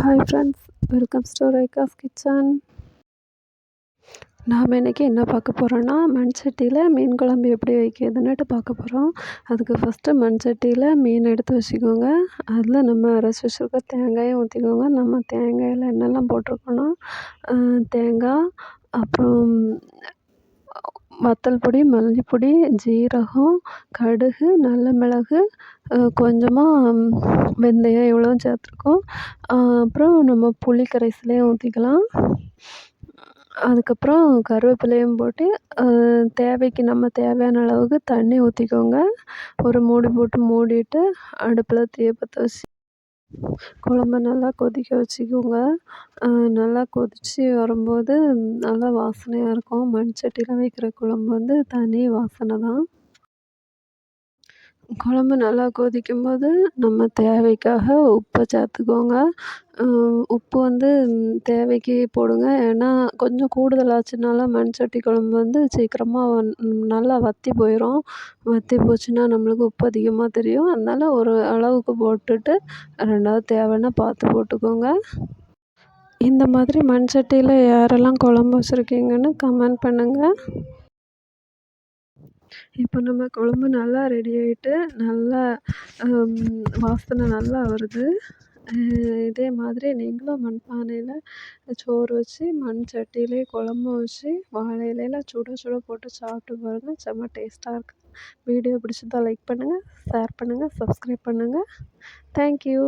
Hi friends welcome to Rekha's kitchen நாம் இன்றைக்கி என்ன பார்க்க போகிறோன்னா மண் சட்டியில் மீன் குழம்பு எப்படி வைக்கிறதுன்னுட்டு பார்க்க போகிறோம் அதுக்கு ஃபஸ்ட்டு மண் சட்டியில் மீன் எடுத்து வச்சுக்கோங்க. அதில் நம்ம அரைச்சி வச்சுருக்க தேங்காயும் ஊற்றிக்கோங்க நம்ம தேங்காயில் என்னெல்லாம் போட்டிருக்கோன்னா தேங்காய் அப்புறம் வத்தல் பொடி மல்லிப்பொடி ஜீரகம் கடுகு நல்ல மிளகு கொஞ்சமாக வெந்தயம் இவ்வளோவும் சேர்த்துருக்கோம். அப்புறம் நம்ம புளி கரைசலையும் ஊற்றிக்கலாம் அதுக்கப்புறம் கருவேப்பிலையும் போட்டு தேவைக்கு நம்ம தேவையான அளவுக்கு தண்ணி ஊற்றிக்கோங்க ஒரு மூடி போட்டு மூடிட்டு அடுப்பில் தீயை பற்ற வச்சு குழம்ப நல்லா கொதிக்க வச்சுக்கோங்க. நல்லா கொதித்து வரும்போது நல்லா வாசனையாக இருக்கும். மண்சட்டியில் வைக்கிற குழம்பு வந்து தனி வாசனை தான். குழம்பு நல்லா கொதிக்கும்போது நம்ம தேவைக்காக உப்பை சேர்த்துக்கோங்க. உப்பு வந்து தேவைக்கு போடுங்க. ஏன்னா கொஞ்சம் கூடுதலாச்சுனால மண் சட்டி குழம்பு வந்து சீக்கிரமாக நல்லா வற்றி போயிடும் வற்றி போச்சுன்னா நம்மளுக்கு உப்பு அதிகமாக தெரியும். அதனால் ஒரு அளவுக்கு போட்டுட்டு ரெண்டாவது தேவைன்னா பார்த்து போட்டுக்கோங்க. இந்த மாதிரி மண் சட்டியில் யாரெல்லாம் குழம்பு வச்சுருக்கீங்கன்னு கமெண்ட் பண்ணுங்கள் இப்போ நம்ம குழம்பு நல்லா ரெடி ஆகிட்டு நல்லா வாசனை நல்லா வருது. இதே மாதிரி நீங்களும் மண்பானையில் சோறு வச்சு மண் சட்டியிலே குழம்பு வச்சு வாழை இலையில் சுட சுட போட்டு சாப்பிட்டு பாருங்கள் செம்ம டேஸ்ட்டாக இருக்குது வீடியோ பிடிச்சிருந்தா லைக் பண்ணுங்கள் ஷேர் பண்ணுங்கள் சப்ஸ்கிரைப் பண்ணுங்கள் தேங்க்யூ